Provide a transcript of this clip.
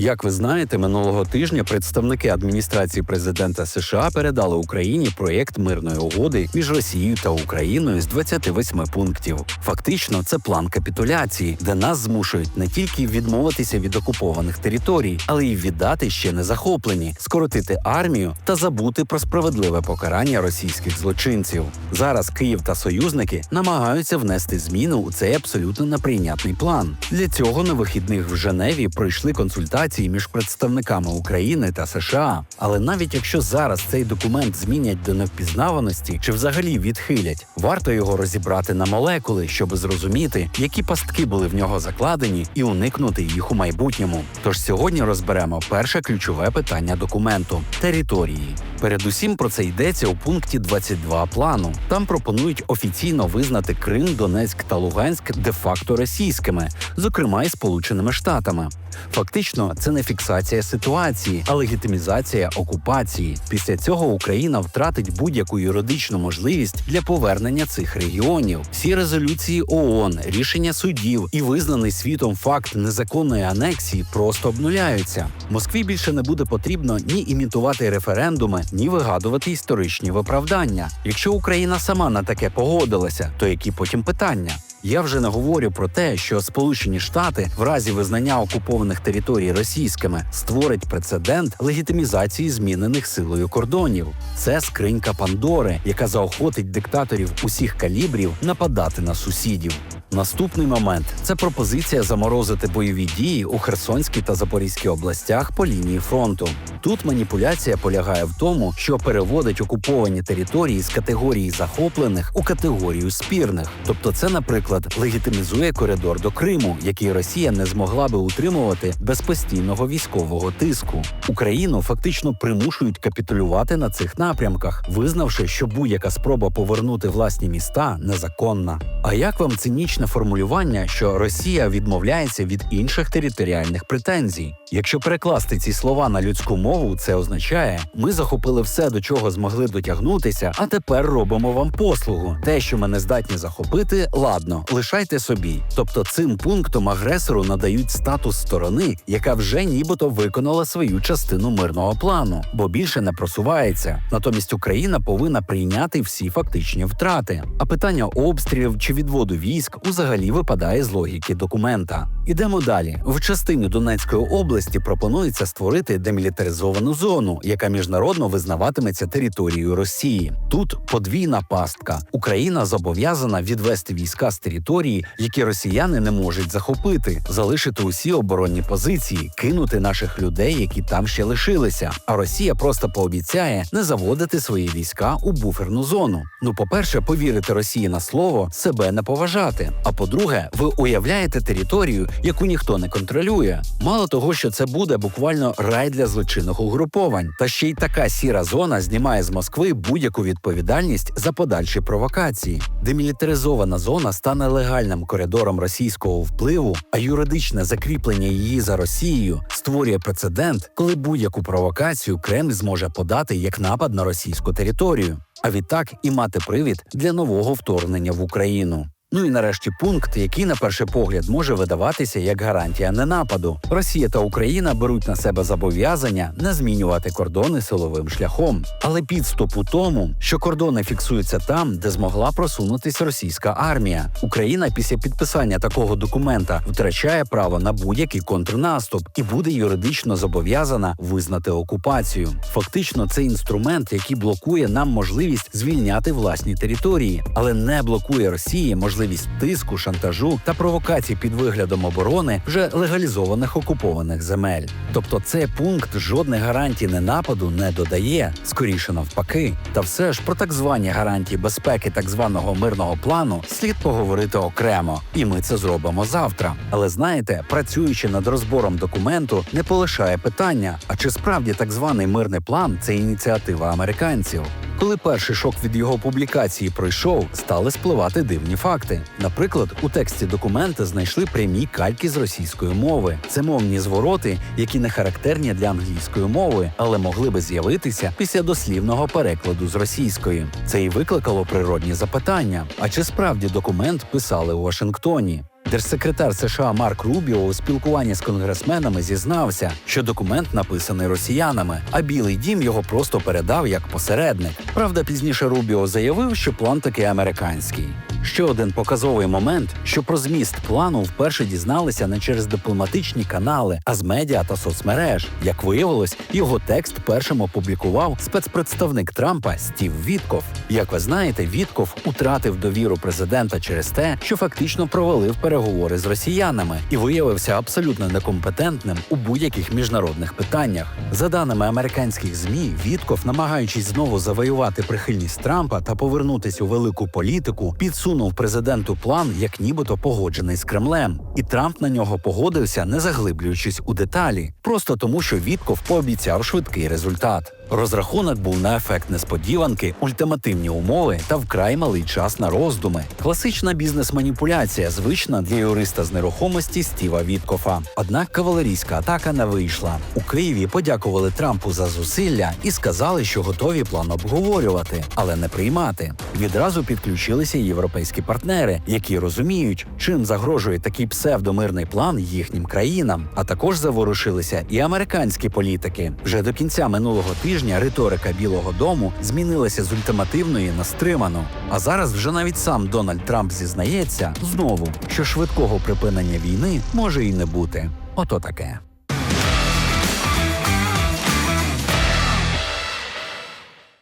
Як ви знаєте, минулого тижня представники адміністрації президента США передали Україні проєкт мирної угоди між Росією та Україною з 28 пунктів. Фактично, це план капітуляції, де нас змушують не тільки відмовитися від окупованих територій, але й віддати ще не захоплені, скоротити армію та забути про справедливе покарання російських злочинців. Зараз Київ та союзники намагаються внести зміни у цей абсолютно неприйнятний план. Для цього на вихідних в Женеві пройшли консультації між представниками України та США. Але навіть якщо зараз цей документ змінять до невпізнаваності чи взагалі відхилять, варто його розібрати на молекули, щоб зрозуміти, які пастки були в нього закладені, і уникнути їх у майбутньому. Тож сьогодні розберемо перше ключове питання документу території. Передусім про це йдеться у пункті 22 плану. Там пропонують офіційно визнати Крим, Донецьк та Луганськ де-факто російськими, зокрема і Сполученими Штатами. Фактично, це не фіксація ситуації, а легітимізація окупації. Після цього Україна втратить будь-яку юридичну можливість для повернення цих регіонів. Всі резолюції ООН, рішення судів і визнаний світом факт незаконної анексії просто обнуляються. Москві більше не буде потрібно ні імітувати референдуми, ні вигадувати історичні виправдання. Якщо Україна сама на таке погодилася, то які потім питання? Я вже не говорю про те, що Сполучені Штати в разі визнання окупованих територій російськими створить прецедент легітимізації змінених силою кордонів. Це скринька Пандори, яка заохотить диктаторів усіх калібрів нападати на сусідів. Наступний момент це пропозиція заморозити бойові дії у Херсонській та Запорізькій областях по лінії фронту. Тут маніпуляція полягає в тому, що переводить окуповані території з категорії захоплених у категорію спірних. Тобто, це, наприклад, легітимізує коридор до Криму, який Росія не змогла би утримувати без постійного військового тиску. Україну фактично примушують капітулювати на цих напрямках, визнавши, що будь-яка спроба повернути власні міста незаконна. А як вам цинічне формулювання, що Росія відмовляється від інших територіальних претензій? Якщо перекласти ці слова на людську мову, це означає, ми захопили все, до чого змогли дотягнутися, а тепер робимо вам послугу. Те, що ми не здатні захопити, ладно, лишайте собі. Тобто цим пунктом агресору надають статус сторони, яка вже нібито виконала свою частину мирного плану, бо більше не просувається. Натомість Україна повинна прийняти всі фактичні втрати. А питання обстрілів чи відводу військ взагалі випадає з логіки документа. Ідемо далі. В частині Донецької області пропонується створити демілітаризовану зону, яка міжнародно визнаватиметься територією Росії. Тут подвійна пастка. Україна зобов'язана відвести війська з території, які росіяни не можуть захопити, залишити усі оборонні позиції, кинути наших людей, які там ще лишилися. А Росія просто пообіцяє не заводити свої війська у буферну зону. Ну, по-перше, повірити Росії на слово себе не поважати. А по-друге, ви уявляєте територію, яку ніхто не контролює. Мало того, що це буде буквально рай для злочинних угруповань, та ще й така сіра зона знімає з Москви будь-яку відповідальність за подальші провокації. Демілітаризована зона стане легальним коридором російського впливу, а юридичне закріплення її за Росією створює прецедент, коли будь-яку провокацію Кремль зможе подати як напад на російську територію, а відтак і мати привід для нового вторгнення в Україну. Ну і нарешті пункт, який на перший погляд може видаватися як гарантія ненападу. Росія та Україна беруть на себе зобов'язання не змінювати кордони силовим шляхом, але підступ у тому, що кордони фіксуються там, де змогла просунутись російська армія. Україна після підписання такого документа втрачає право на будь-який контрнаступ і буде юридично зобов'язана визнати окупацію. Фактично, це інструмент, який блокує нам можливість звільняти власні території, але не блокує Росії можливість можливість тиску, шантажу та провокацій під виглядом оборони вже легалізованих окупованих земель. Тобто цей пункт жодних гарантій ненападу не додає, скоріше навпаки. Та все ж про так звані гарантії безпеки так званого мирного плану слід поговорити окремо, і ми це зробимо завтра. Але знаєте, працюючи над розбором документу, не полишає питання: а чи справді так званий мирний план це ініціатива американців? Коли перший шок від його публікації пройшов, стали спливати дивні факти. Наприклад, у тексті документа знайшли прямі кальки з російської мови. Це мовні звороти, які не характерні для англійської мови, але могли би з'явитися після дослівного перекладу з російської. Це і викликало природні запитання: а чи справді документ писали у Вашингтоні? Держсекретар США Марк Рубіо у спілкуванні з конгресменами зізнався, що документ написаний росіянами, а Білий Дім його просто передав як посередник. Правда, пізніше Рубіо заявив, що план таки американський. Ще один показовий момент, що про зміст плану вперше дізналися не через дипломатичні канали, а з медіа та соцмереж. Як виявилось, його текст першим опублікував спецпредставник Трампа Стів Вітков. Як ви знаєте, Вітков утратив довіру президента через те, що фактично провалив переговори з росіянами і виявився абсолютно некомпетентним у будь-яких міжнародних питаннях. За даними американських змі, Вітков, намагаючись знову завоювати прихильність Трампа та повернутися у велику політику, підсунув президенту план, як нібито погоджений з Кремлем, і Трамп на нього погодився, не заглиблюючись у деталі, просто тому, що Вітков пообіцяв швидкий результат. Розрахунок був на ефект несподіванки, ультимативні умови та вкрай малий час на роздуми. Класична бізнес-маніпуляція, звична для юриста з нерухомості Стіва Віткофа. Однак кавалерійська атака не вийшла. У Києві подякували Трампу за зусилля і сказали, що готові план обговорювати, але не приймати. Відразу підключилися європейські партнери, які розуміють, чим загрожує такий псевдомирний план їхнім країнам. А також заворушилися і американські політики. Вже до кінця минулого тижня риторика Білого Дому змінилася з ультимативної на стриману. А зараз вже навіть сам Дональд Трамп зізнається знову, що швидкого припинення війни може і не бути. Ото таке.